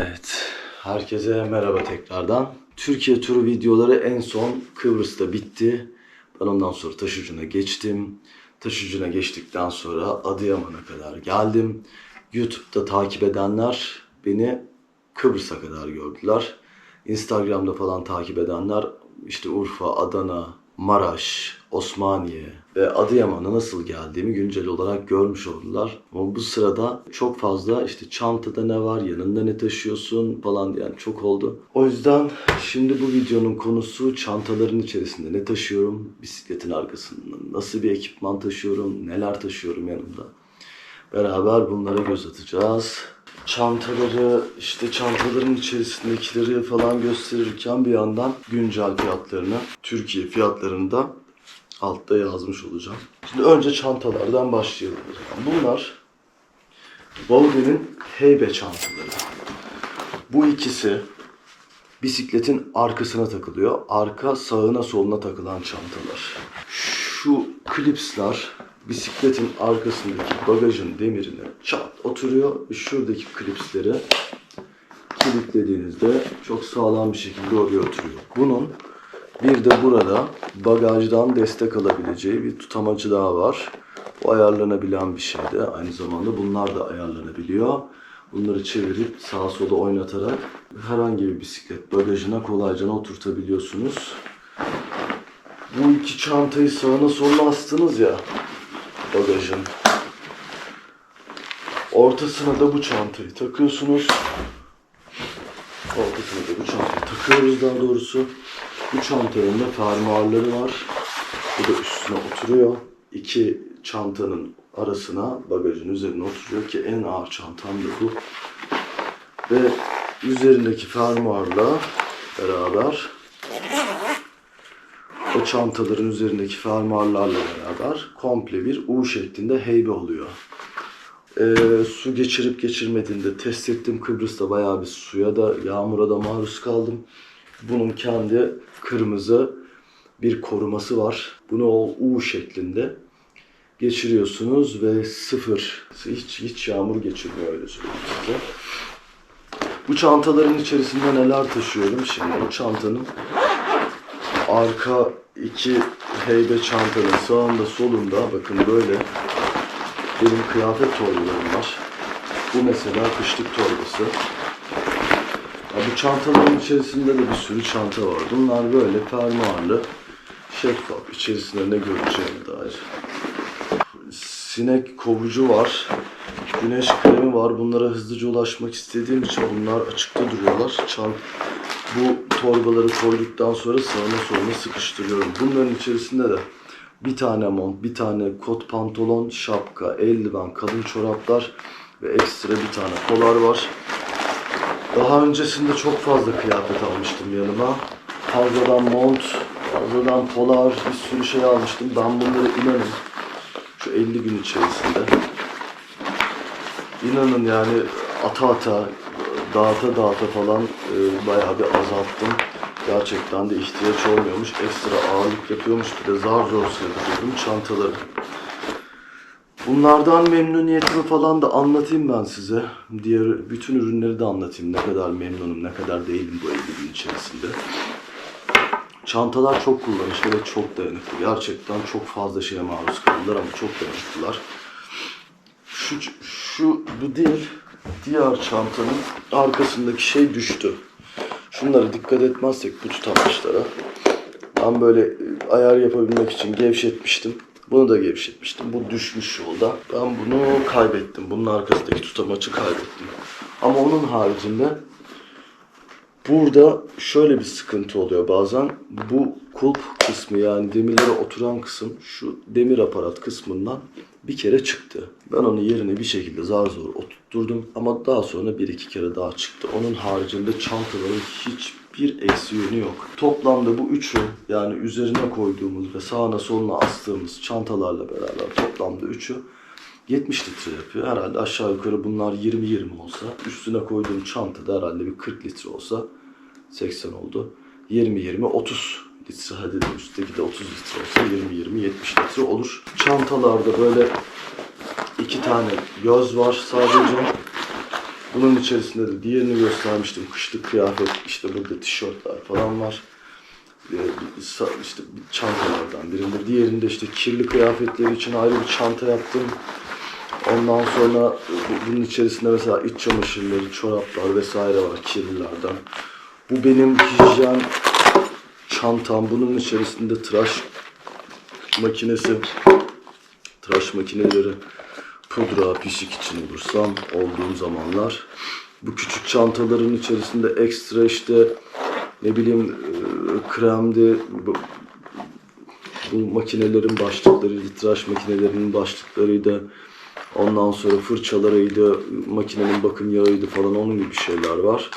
Evet, herkese merhaba tekrardan. Türkiye turu videoları en son Kıbrıs'ta bitti. Ben ondan sonra Taşucu'na geçtim. Taşucu'na geçtikten sonra Adıyaman'a kadar geldim. YouTube'da takip edenler beni Kıbrıs'a kadar gördüler. Instagram'da falan takip edenler işte Urfa, Adana, Maraş, Osmaniye ve Adıyaman'a nasıl geldiğimi güncel olarak görmüş oldular. Ama bu sırada çok fazla işte çantada ne var, yanında ne taşıyorsun falan yani çok oldu. O yüzden şimdi bu videonun konusu çantaların içerisinde ne taşıyorum, bisikletin arkasında nasıl bir ekipman taşıyorum, neler taşıyorum yanımda. Beraber bunlara göz atacağız. Çantaları, işte çantaların içerisindekileri falan gösterirken bir yandan güncel fiyatlarını, Türkiye fiyatlarını da altta yazmış olacağım. Şimdi önce çantalardan başlayalım. Bunlar Baudy'nin heybe çantaları. Bu ikisi bisikletin arkasına takılıyor. Arka sağına soluna takılan çantalar. Şu klipsler bisikletin arkasındaki bagajın demirine çat oturuyor. Şuradaki klipsleri kilitlediğinizde çok sağlam bir şekilde oraya oturuyor. Bunun bir de burada bagajdan destek alabileceği bir tutamacı daha var. Bu ayarlanabilen bir şey de. Aynı zamanda bunlar da ayarlanabiliyor. Bunları çevirip sağa sola oynatarak herhangi bir bisiklet bagajına kolayca oturtabiliyorsunuz. Bu iki çantayı sağına soluna astınız ya bagajın. Ortasına da bu çantayı takıyorsunuz. Ortasına da bu çantayı takıyoruz daha doğrusu. Bu çantanın da fermuarları var. Bu da üstüne oturuyor. İki çantanın arasına bagajın üzerine oturuyor ki en ağır çantam da bu. Ve üzerindeki fermuarla beraber o çantaların üzerindeki fermuarlarla beraber komple bir U şeklinde heybe oluyor. Ee, su geçirip geçirmediğini de test ettim. Kıbrıs'ta bayağı bir suya da yağmura da maruz kaldım. Bunun kendi kırmızı bir koruması var. Bunu o U şeklinde geçiriyorsunuz ve sıfır, hiç, hiç yağmur geçirmiyor öyle söyleyeyim size. Bu çantaların içerisinde neler taşıyorum şimdi? Bu çantanın arka iki heybe çantanın sağında solunda bakın böyle benim kıyafet torbalarım var. Bu mesela kışlık torbası. Ya bu çantaların içerisinde de bir sürü çanta var. Bunlar böyle fermuarlı, şeffaf, içerisinde ne göreceğine dair. Sinek kovucu var. Güneş kremi var. Bunlara hızlıca ulaşmak istediğim için bunlar açıkta duruyorlar. Çant bu torbaları koyduktan sonra sağına soluna sıkıştırıyorum. Bunların içerisinde de bir tane mont, bir tane kot pantolon, şapka, eldiven, kalın çoraplar ve ekstra bir tane polar var. Daha öncesinde çok fazla kıyafet almıştım yanıma. Fazladan mont, fazladan polar, bir sürü şey almıştım. Ben bunları inanın şu 50 gün içerisinde inanın yani ata ata, dağıta dağıta falan e, bayağı bir azalttım. Gerçekten de ihtiyaç olmuyormuş. Ekstra ağırlık yapıyormuş. Bir de zar zor sığdırıyorum çantaları. Bunlardan memnuniyetimi falan da anlatayım ben size. Diğer bütün ürünleri de anlatayım. Ne kadar memnunum, ne kadar değilim bu 50 gün içerisinde. Çantalar çok kullanışlı ve çok dayanıklı. Gerçekten çok fazla şeye maruz kaldılar ama çok dayanıklılar. Şu, şu bu değil. Diğer çantanın arkasındaki şey düştü. Şunlara dikkat etmezsek bu tutamaçlara. Ben böyle e, ayar yapabilmek için gevşetmiştim. Bunu da gevşetmiştim. Bu düşmüş yolda. Ben bunu kaybettim. Bunun arkasındaki tutamaçı kaybettim. Ama onun haricinde Burada şöyle bir sıkıntı oluyor bazen. Bu kulp kısmı yani demirlere oturan kısım şu demir aparat kısmından bir kere çıktı. Ben onu yerine bir şekilde zar zor oturtturdum ama daha sonra bir iki kere daha çıktı. Onun haricinde çantaların hiçbir eksi yönü yok. Toplamda bu üçü yani üzerine koyduğumuz ve sağına soluna astığımız çantalarla beraber toplamda üçü 70 litre yapıyor. Herhalde aşağı yukarı bunlar 20-20 olsa üstüne koyduğum çanta da herhalde bir 40 litre olsa 80 oldu. 20-20 30 litre hadi üstteki de 30 litre olsa 20-20 70 litre olur. Çantalarda böyle iki tane göz var sadece. Bunun içerisinde de diğerini göstermiştim. Kışlık kıyafet, işte burada tişörtler falan var. Ee, işte çantalardan birinde. Diğerinde işte kirli kıyafetleri için ayrı bir çanta yaptım. Ondan sonra bu- bunun içerisinde mesela iç çamaşırları, çoraplar vesaire var kirlilerden. Bu benim hijyen çantam. Bunun içerisinde tıraş makinesi, tıraş makineleri, pudra, pişik için olursam olduğum zamanlar. Bu küçük çantaların içerisinde ekstra işte ne bileyim e, kremdi, bu, bu makinelerin başlıklarıydı, tıraş makinelerinin başlıklarıydı. Ondan sonra fırçalarıydı, makinenin bakım yağıydı falan onun gibi şeyler var.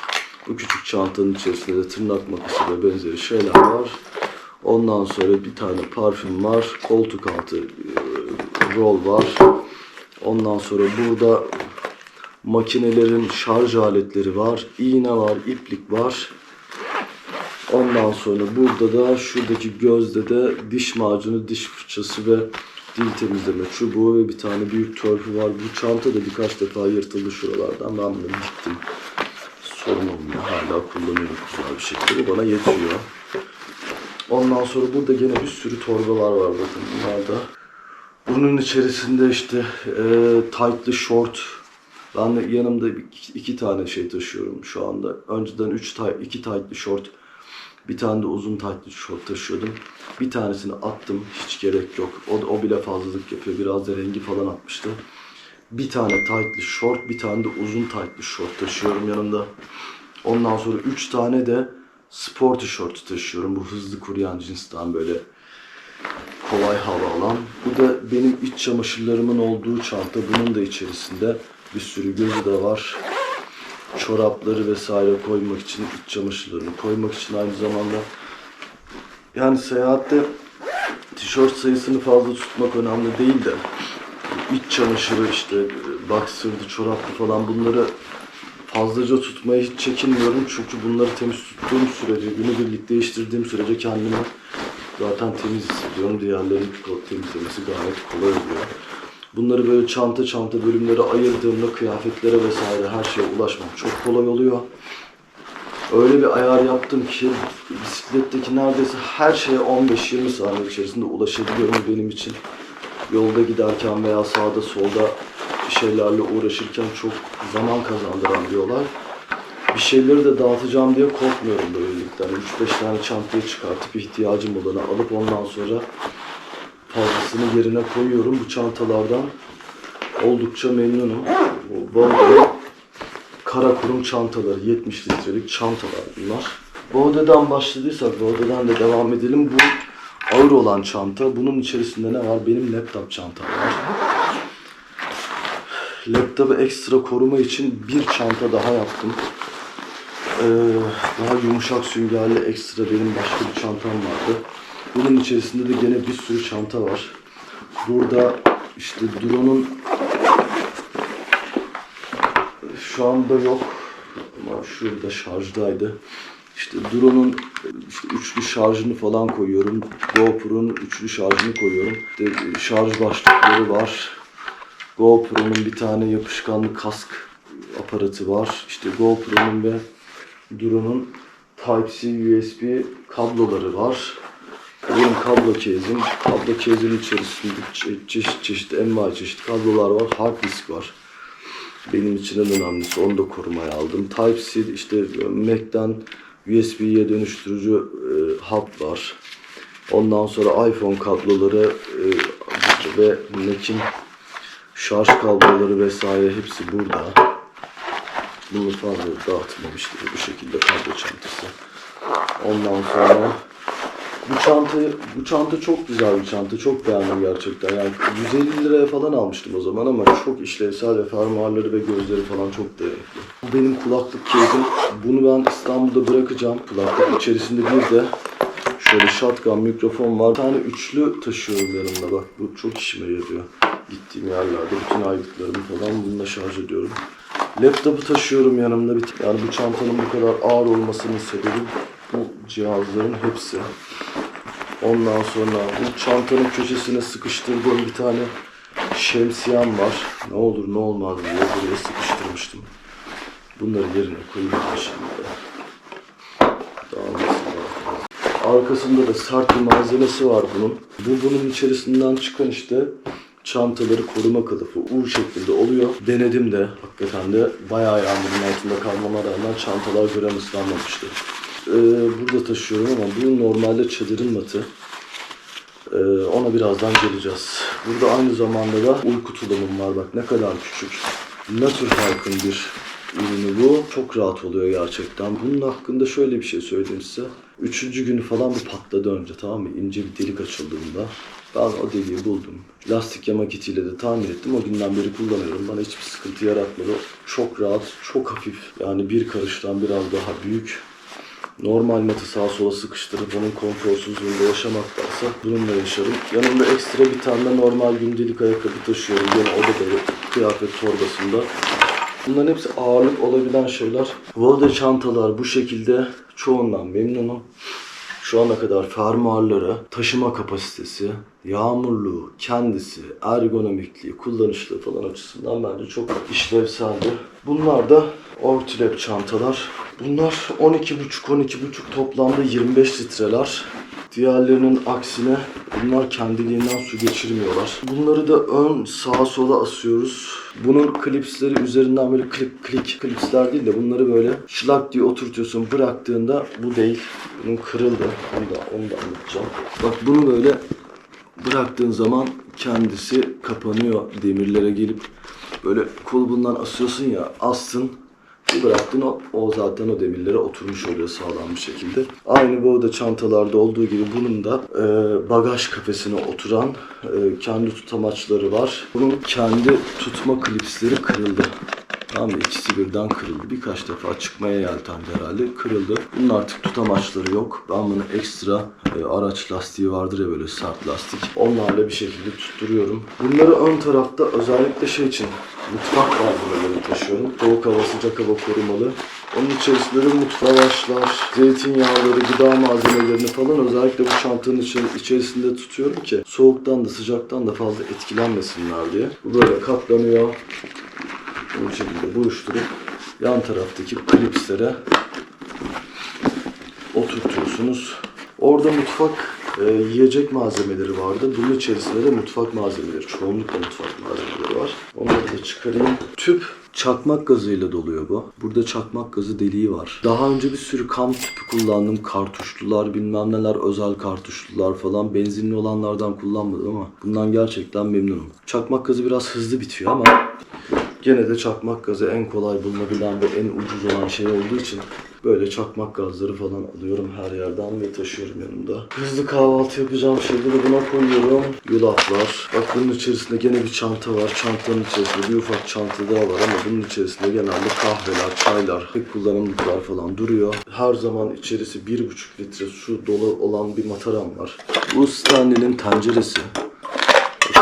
Bu küçük çantanın içerisinde de tırnak makası ve benzeri şeyler var. Ondan sonra bir tane parfüm var, koltuk altı e, rol var. Ondan sonra burada makinelerin şarj aletleri var, iğne var, iplik var. Ondan sonra burada da şuradaki gözde de diş macunu, diş fırçası ve dil temizleme çubuğu ve bir tane büyük törpü var. Bu çanta da birkaç defa yırtıldı şuralardan. Ben bunu diktim. Sorun olmuyor. Hala kullanıyorum güzel bir şekilde. Bana yetiyor. Ondan sonra burada gene bir sürü torbalar var bakın bunlarda. Bunun içerisinde işte e, tight'lı short. Ben de yanımda iki, tane şey taşıyorum şu anda. Önceden üç tay, iki tight'lı short. Bir tane de uzun tight'lı short taşıyordum. Bir tanesini attım. Hiç gerek yok. O, o bile fazlalık yapıyor. Biraz da rengi falan atmıştı. Bir tane tight'lı short, bir tane de uzun tight'lı short taşıyorum yanımda. Ondan sonra üç tane de spor tişört taşıyorum. Bu hızlı kuruyan cinsten böyle kolay hava alan. Bu da benim iç çamaşırlarımın olduğu çanta. Bunun da içerisinde bir sürü gözü de var. Çorapları vesaire koymak için, iç çamaşırlarını koymak için aynı zamanda. Yani seyahatte tişört sayısını fazla tutmak önemli değil de iç çamaşırı işte boxer'dı, çoraplı falan bunları fazlaca tutmaya hiç çekinmiyorum. Çünkü bunları temiz tuttuğum sürece, günübirlik değiştirdiğim sürece kendimi zaten temiz hissediyorum. Diğerlerinin ko- temizlemesi gayet kolay oluyor. Bunları böyle çanta çanta bölümlere ayırdığımda kıyafetlere vesaire her şeye ulaşmak çok kolay oluyor. Öyle bir ayar yaptım ki bisikletteki neredeyse her şeye 15-20 saniye içerisinde ulaşabiliyorum benim için. Yolda giderken veya sağda solda şeylerle uğraşırken çok zaman kazandıran bir olay. Bir şeyleri de dağıtacağım diye korkmuyorum böylelikle. Hani 3-5 tane çantayı çıkartıp ihtiyacım olanı alıp ondan sonra fazlasını yerine koyuyorum. Bu çantalardan oldukça memnunum. Bu Volvo'nun kara kurum çantaları, 70 litrelik çantalar bunlar. Bode'den başladıysak Bode'den de devam edelim. Bu ağır olan çanta. Bunun içerisinde ne var? Benim laptop çantam var. Laptopu ekstra koruma için bir çanta daha yaptım. Ee, daha yumuşak süngerli ekstra benim başka bir çantam vardı. Bunun içerisinde de gene bir sürü çanta var. Burada işte drone'un şu anda yok ama şurada şarjdaydı. İşte drone'un işte üçlü şarjını falan koyuyorum. GoPro'nun üçlü şarjını koyuyorum. İşte şarj başlıkları var. GoPro'nun bir tane yapışkanlı kask aparatı var. İşte GoPro'nun ve drone'un Type-C USB kabloları var. Benim kablo kezim. Kablo kezin içerisinde çe- çeşit çeşit envai çeşit kablolar var. Hard disk var. Benim için en önemlisi onu da korumaya aldım. Type-C işte Mac'ten USB'ye dönüştürücü e, hub var. Ondan sonra iPhone kabloları e, ve Mac'in şarj kabloları vesaire hepsi burada. Bunu fazla dağıtmamış gibi bu şekilde kablo çantası. Ondan sonra bu çantayı, bu çanta çok güzel bir çanta. Çok beğendim gerçekten. Yani 150 liraya falan almıştım o zaman ama çok işlevsel ve fermuarları ve gözleri falan çok değerli. Bu benim kulaklık keyfim. Bunu ben İstanbul'da bırakacağım. Kulaklık içerisinde bir de şöyle shotgun mikrofon var. Bir tane üçlü taşıyorum yanımda bak. Bu çok işime yarıyor. Gittiğim yerlerde bütün aygıtlarımı falan bununla şarj ediyorum. Laptopu taşıyorum yanımda. Bir- Yani bu çantanın bu kadar ağır olmasının sebebi bu cihazların hepsi. Ondan sonra bu çantanın köşesine sıkıştırdığım bir tane şemsiyem var. Ne olur ne olmaz diye buraya sıkıştırmıştım. Bunları yerine koyuyorum şimdi. Arkasında da sert bir malzemesi var bunun. Bu bunun içerisinden çıkan işte çantaları koruma kılıfı U şeklinde oluyor. Denedim de hakikaten de bayağı yağmurun altında kalmama rağmen çantalar gram ıslanmamıştı. Ee, burada taşıyorum ama bu normalde çadırın matı. Ee, ona birazdan geleceğiz. Burada aynı zamanda da uyku tulumum var. Bak ne kadar küçük. Naturhayk'ın bir ürünü bu. Çok rahat oluyor gerçekten. Bunun hakkında şöyle bir şey söyleyeyim size. Üçüncü günü falan bir patladı önce tamam mı? İnce bir delik açıldığında. Ben o deliği buldum. Lastik yama kitiyle de tamir ettim. O günden beri kullanıyorum. Bana hiçbir sıkıntı yaratmadı. Çok rahat, çok hafif. Yani bir karıştan biraz daha büyük. Normal matı sağa sola sıkıştırıp onun konforsuzluğunda yaşamaktansa bununla yaşarım. Yanımda ekstra bir tane normal gündelik ayakkabı taşıyorum. Yine o da böyle kıyafet torbasında. Bunların hepsi ağırlık olabilen şeyler. Volde çantalar bu şekilde çoğundan memnunum. Şu ana kadar fermuarları, taşıma kapasitesi, yağmurluğu, kendisi, ergonomikliği, kullanışlı falan açısından bence çok işlevseldi. Bunlar da Ortilep çantalar. Bunlar 12,5-12,5 toplamda 25 litreler. Diğerlerinin aksine bunlar kendiliğinden su geçirmiyorlar. Bunları da ön sağa sola asıyoruz. Bunun klipsleri üzerinden böyle klik klik klipsler değil de bunları böyle şlak diye oturtuyorsun. Bıraktığında bu değil. Bunun kırıldı. Onu da, onu da anlatacağım. Bak bunu böyle bıraktığın zaman kendisi kapanıyor demirlere gelip böyle kulbundan asıyorsun ya astın bıraktın o, o zaten o demirlere oturmuş oluyor sağlam bir şekilde. Aynı bu da çantalarda olduğu gibi bunun da e, bagaj kafesine oturan e, kendi tutamaçları var. Bunun kendi tutma klipsleri kırıldı. Tamam mı? İkisi birden kırıldı. Birkaç defa çıkmaya yeltendi herhalde. Kırıldı. Bunun artık tutamaçları yok. Ben bunu ekstra e, araç lastiği vardır ya böyle sert lastik. Onlarla bir şekilde tutturuyorum. Bunları ön tarafta özellikle şey için mutfak malzemeleri taşıyorum. Soğuk hava, sıcak hava korumalı. Onun içerisinde de mutfağaçlar, zeytinyağları, gıda malzemelerini falan özellikle bu çantanın içerisinde tutuyorum ki soğuktan da sıcaktan da fazla etkilenmesinler diye. Bu böyle katlanıyor. Bu şekilde buruşturup yan taraftaki klipslere oturtuyorsunuz. Orada mutfak e, yiyecek malzemeleri vardı. Bunun içerisinde de mutfak malzemeleri, çoğunlukla mutfak malzemeleri var. Onları da çıkarayım. Tüp çakmak gazıyla doluyor bu. Burada çakmak gazı deliği var. Daha önce bir sürü kamp tüpü kullandım. Kartuşlular, bilmem neler, özel kartuşlular falan. Benzinli olanlardan kullanmadım ama bundan gerçekten memnunum. Çakmak gazı biraz hızlı bitiyor ama Gene de çakmak gazı en kolay bulunabilen ve en ucuz olan şey olduğu için böyle çakmak gazları falan alıyorum her yerden ve taşıyorum yanımda. Hızlı kahvaltı yapacağım şeyleri buna koyuyorum. Yulaflar. Bak bunun içerisinde gene bir çanta var. Çantanın içerisinde bir ufak çanta daha var ama bunun içerisinde genelde kahveler, çaylar, kullanımlıklar falan duruyor. Her zaman içerisi 1,5 litre su dolu olan bir mataram var. Bu Stanley'nin tenceresi.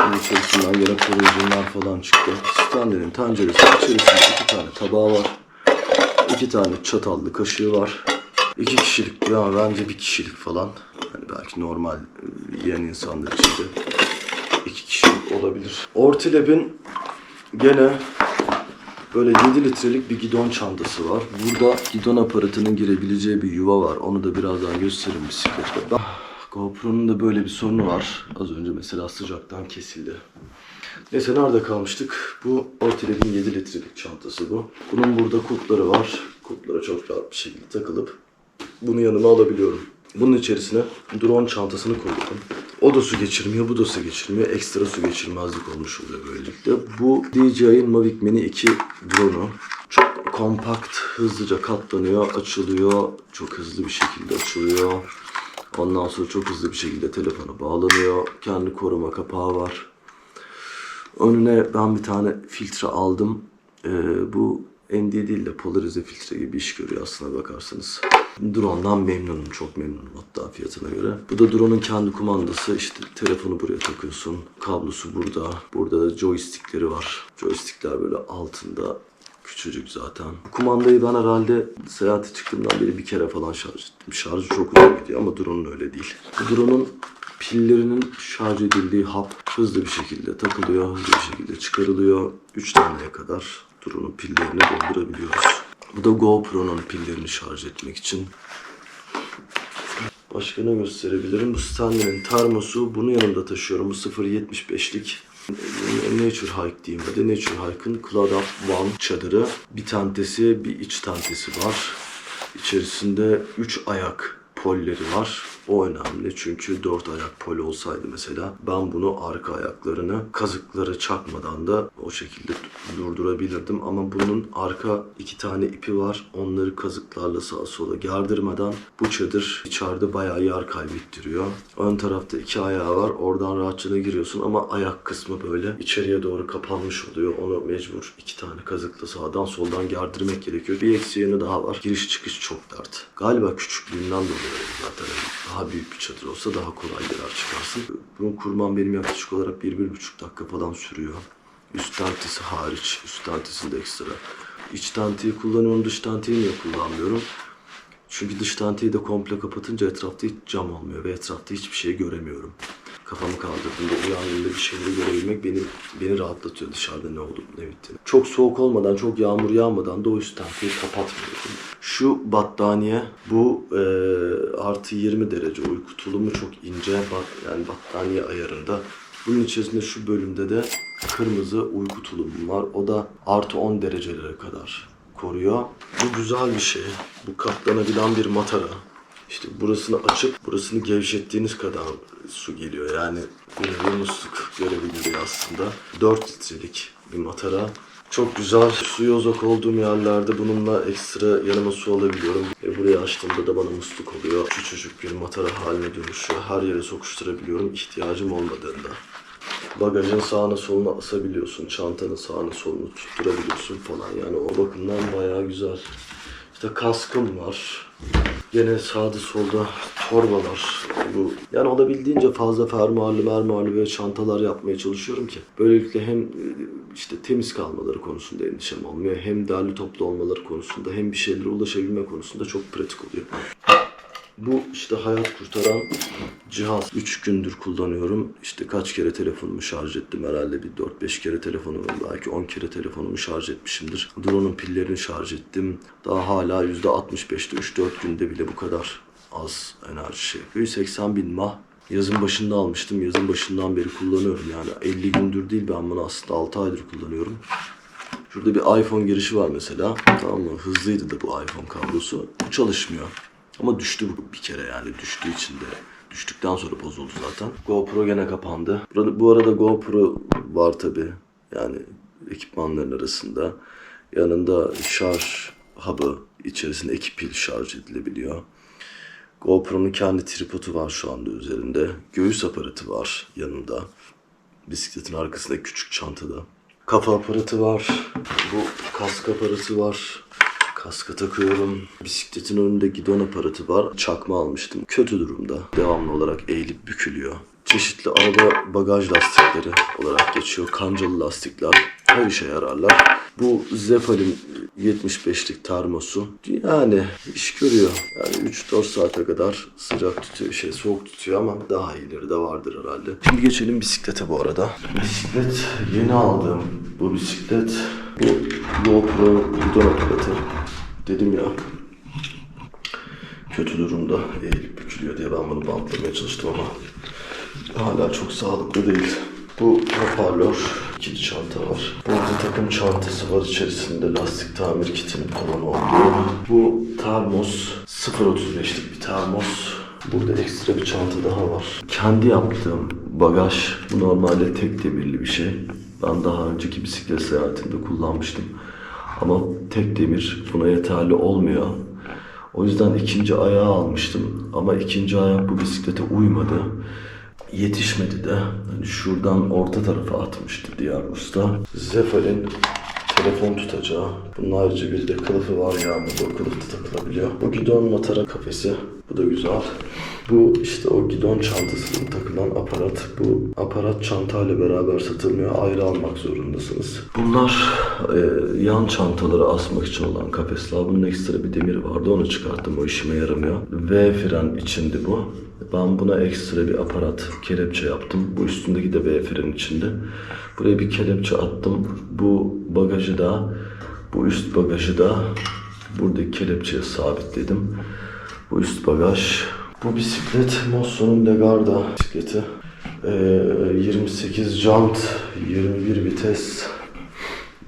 Bunun içerisinden gene koruyucular falan çıktı. Stanley'nin tenceresi içerisinde iki tane tabağı var. iki tane çatallı kaşığı var. İki kişilik ya bence bir kişilik falan. Yani belki normal e, yiyen insanlar için de iki kişilik olabilir. Ortileb'in gene böyle 7 litrelik bir gidon çantası var. Burada gidon aparatının girebileceği bir yuva var. Onu da birazdan gösteririm bisikletle. GoPro'nun da böyle bir sorunu var. Az önce mesela sıcaktan kesildi. Neyse nerede kalmıştık? Bu Ortileb'in 7 litrelik çantası bu. Bunun burada kulpları var. Kulplara çok rahat bir şekilde takılıp bunu yanıma alabiliyorum. Bunun içerisine drone çantasını koydum. O da su geçirmiyor, bu da su geçirmiyor. Ekstra su geçirmezlik olmuş oluyor böylelikle. Bu DJI'ın Mavic Mini 2 drone'u. Çok kompakt, hızlıca katlanıyor, açılıyor. Çok hızlı bir şekilde açılıyor. Ondan sonra çok hızlı bir şekilde telefona bağlanıyor. Kendi koruma kapağı var. Önüne ben bir tane filtre aldım. Ee, bu ND değil de polarize filtre gibi iş görüyor aslına bakarsanız. Drone'dan memnunum, çok memnunum hatta fiyatına göre. Bu da drone'un kendi kumandası. İşte telefonu buraya takıyorsun. Kablosu burada. Burada da joystickleri var. Joystickler böyle altında. Küçücük zaten. Bu kumandayı ben herhalde seyahate çıktığımdan beri bir kere falan şarj ettim. Şarjı çok uzun gidiyor ama drone'un öyle değil. Drone'un pillerinin şarj edildiği hap hızlı bir şekilde takılıyor, hızlı bir şekilde çıkarılıyor. 3 taneye kadar drone'un pillerini doldurabiliyoruz. Bu da GoPro'nun pillerini şarj etmek için. Başka ne gösterebilirim? Bu Stanley'nin termosu. Bunu yanımda taşıyorum. Bu 0.75'lik. Nature Hike diyeyim hadi. Nature Hike'ın Cloud Up One çadırı. Bir tentesi, bir iç tentesi var. İçerisinde 3 ayak polleri var. O önemli çünkü 4 ayak pol olsaydı mesela ben bunu arka ayaklarını kazıkları çakmadan da o şekilde durdurabilirdim. Ama bunun arka iki tane ipi var. Onları kazıklarla sağa sola gerdirmeden bu çadır içeride bayağı yer kaybettiriyor. Ön tarafta iki ayağı var. Oradan rahatça giriyorsun ama ayak kısmı böyle içeriye doğru kapanmış oluyor. Onu mecbur iki tane kazıkla sağdan soldan gerdirmek gerekiyor. Bir eksi daha var. Giriş çıkış çok dert. Galiba küçüklüğümden dolayı zaten. Daha büyük bir çadır olsa daha kolay girer çıkarsın. Bunu kurmam benim yaklaşık olarak bir, bir buçuk dakika falan sürüyor. Üst tentisi hariç. Üst tentisinde ekstra. İç tentiyi kullanıyorum. Dış tentiyi niye kullanmıyorum? Çünkü dış tentiyi de komple kapatınca etrafta hiç cam olmuyor ve etrafta hiçbir şey göremiyorum. Kafamı kaldırdığımda uyandığımda bir şeyleri görebilmek beni beni rahatlatıyor dışarıda ne olup ne bittiğini. Çok soğuk olmadan, çok yağmur yağmadan da o üst kapatmıyorum. Şu battaniye bu e, artı 20 derece uyku tulumu çok ince bat, yani battaniye ayarında. Bunun içerisinde şu bölümde de kırmızı uyku tulumum var. O da artı 10 derecelere kadar koruyor. Bu güzel bir şey. Bu katlanabilen bir matara. İşte burasını açıp burasını gevşettiğiniz kadar su geliyor. Yani bir musluk görevi görüyor aslında. 4 litrelik bir matara. Çok güzel. Suya uzak olduğum yerlerde bununla ekstra yanıma su alabiliyorum. E burayı açtığımda da bana musluk oluyor. Küçücük bir matara haline dönüşüyor. Her yere sokuşturabiliyorum ihtiyacım olmadığında. Bagajın sağına soluna asabiliyorsun. Çantanın sağına solunu tutturabiliyorsun falan. Yani o bakımdan bayağı güzel. İşte kaskım var. Gene sağda solda torbalar. Bu yani olabildiğince fazla fermuarlı mermuarlı böyle çantalar yapmaya çalışıyorum ki. Böylelikle hem e, işte temiz kalmaları konusunda endişem olmuyor. Hem derli toplu olmaları konusunda hem bir şeylere ulaşabilme konusunda çok pratik oluyor. Bu işte hayat kurtaran cihaz. 3 gündür kullanıyorum. İşte kaç kere telefonumu şarj ettim herhalde bir 4-5 kere telefonumu belki 10 kere telefonumu şarj etmişimdir. Drone'un pillerini şarj ettim. Daha hala %65'te 3-4 günde bile bu kadar az enerji şey yapıyor. 180 bin mah. Yazın başında almıştım. Yazın başından beri kullanıyorum. Yani 50 gündür değil ben bunu aslında 6 aydır kullanıyorum. Şurada bir iPhone girişi var mesela. Tamam mı? Hızlıydı da bu iPhone kablosu. Bu çalışmıyor. Ama düştü bir kere yani düştüğü için de. Düştükten sonra bozuldu zaten. GoPro gene kapandı. Bu arada GoPro var tabi. Yani ekipmanların arasında. Yanında şarj hub'ı içerisinde iki pil şarj edilebiliyor. GoPro'nun kendi tripodu var şu anda üzerinde. Göğüs aparatı var yanında. Bisikletin arkasında küçük çantada. Kafa aparatı var. Bu kask aparatı var. Kaska takıyorum. Bisikletin önünde gidon aparatı var. Çakma almıştım. Kötü durumda. Devamlı olarak eğilip bükülüyor. Çeşitli araba bagaj lastikleri olarak geçiyor. Kancalı lastikler. Her işe yararlar. Bu Zeppelin 75'lik termosu. Yani iş görüyor. Yani 3-4 saate kadar sıcak tutuyor, şey soğuk tutuyor ama daha iyileri de vardır herhalde. Şimdi geçelim bisiklete bu arada. Bisiklet yeni aldım. Bu bisiklet bu GoPro gidon aparatı. Dedim ya kötü durumda eğilip bükülüyor diye ben bunu bantlamaya çalıştım ama hala çok sağlıklı değil. Bu hoparlör, ikili çanta var. Burada takım çantası var içerisinde lastik tamir kitinin falan olduğu. Bu termos, 0.35'lik bir termos. Burada ekstra bir çanta daha var. Kendi yaptığım bagaj. Bu normalde tek demirli bir şey. Ben daha önceki bisiklet seyahatimde kullanmıştım. Ama tek demir buna yeterli olmuyor. O yüzden ikinci ayağı almıştım. Ama ikinci ayak bu bisiklete uymadı. Yetişmedi de. Hani şuradan orta tarafa atmıştı diğer usta. Zeppelin telefon tutacağı. Bunun ayrıca bir de kılıfı var yağmurda o kılıf da takılabiliyor. Bu gidon matara kafesi. Bu da güzel. Bu işte o gidon çantasına takılan aparat. Bu aparat çantayla beraber satılmıyor. Ayrı almak zorundasınız. Bunlar e, yan çantaları asmak için olan kafesler. Bunun ekstra bir demir vardı. Onu çıkarttım. O işime yaramıyor. V fren içindi bu. Ben buna ekstra bir aparat, kelepçe yaptım. Bu üstündeki de V fren içinde. Buraya bir kelepçe attım. Bu bagajı da, bu üst bagajı da Buradaki kelepçeye sabitledim. Bu üst bagaj. Bu bisiklet Mosso'nun Legarda bisikleti. Ee, 28 jant, 21 vites.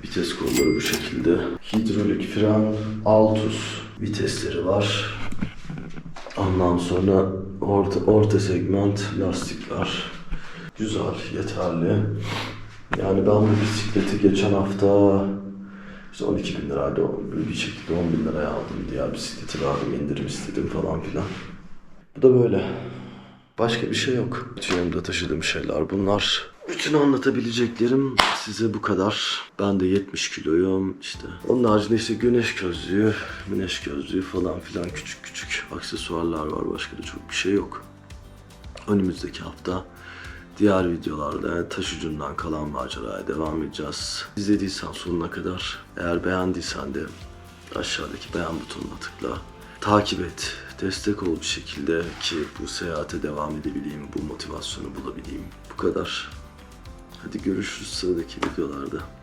Vites kolları bu şekilde. Hidrolik fren, Altus vitesleri var. Ondan sonra orta, orta segment lastikler. Güzel, yeterli. Yani ben bu bisikleti geçen hafta işte 12 bin liraydı. Bir şekilde 10 bin liraya aldım. Diğer bisikleti verdim, indirim istedim falan filan. Bu da böyle. Başka bir şey yok. Bütün yanımda taşıdığım şeyler bunlar. Bütün anlatabileceklerim size bu kadar. Ben de 70 kiloyum işte. Onun haricinde işte güneş gözlüğü, güneş gözlüğü falan filan küçük küçük aksesuarlar var. Başka da çok bir şey yok. Önümüzdeki hafta diğer videolarda taş ucundan kalan maceraya devam edeceğiz. İzlediysen sonuna kadar eğer beğendiysen de aşağıdaki beğen butonuna tıkla. Takip et, destek ol bir şekilde ki bu seyahate devam edebileyim, bu motivasyonu bulabileyim. Bu kadar. Hadi görüşürüz sıradaki videolarda.